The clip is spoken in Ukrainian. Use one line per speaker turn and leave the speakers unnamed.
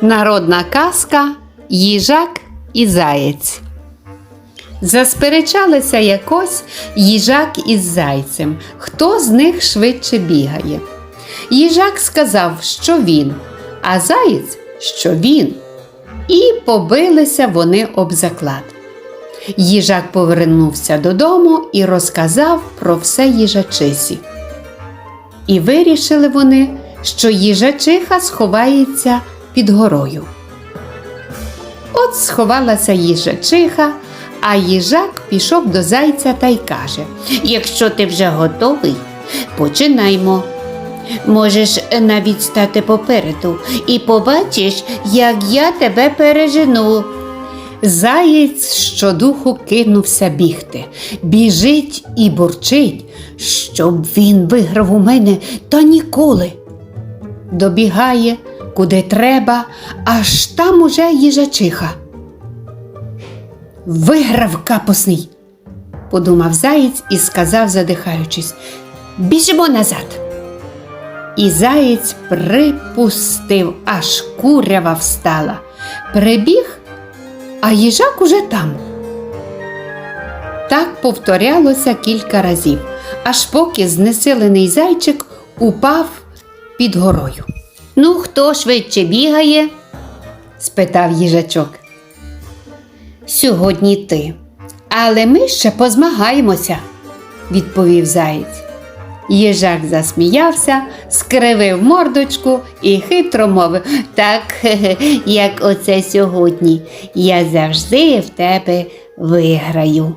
Народна казка Їжак і Заєць. Засперечалися якось їжак із зайцем, хто з них швидше бігає. Їжак сказав, що він, а заєць, що він. І побилися вони об заклад. Їжак повернувся додому і розказав про все їжачисі. І вирішили вони, що їжачиха сховається під горою. От сховалася їжачиха, а їжак пішов до зайця та й каже: Якщо ти вже готовий, починаймо. Можеш навіть стати попереду і побачиш, як я тебе пережену. Заєць щодуху кинувся бігти, біжить і бурчить, щоб він виграв у мене та ніколи. Добігає, куди треба, аж там уже їжачиха. Виграв капусний, подумав заєць і сказав, задихаючись, біжимо назад. І заєць припустив, аж курява встала. Прибіг, а їжак уже там. Так повторялося кілька разів, аж поки знесилений зайчик упав під горою. Ну, хто швидше бігає? спитав їжачок. Сьогодні ти. Але ми ще позмагаємося, відповів заєць. Їжак засміявся, скривив мордочку і хитро мовив так, як оце сьогодні. Я завжди в тебе виграю.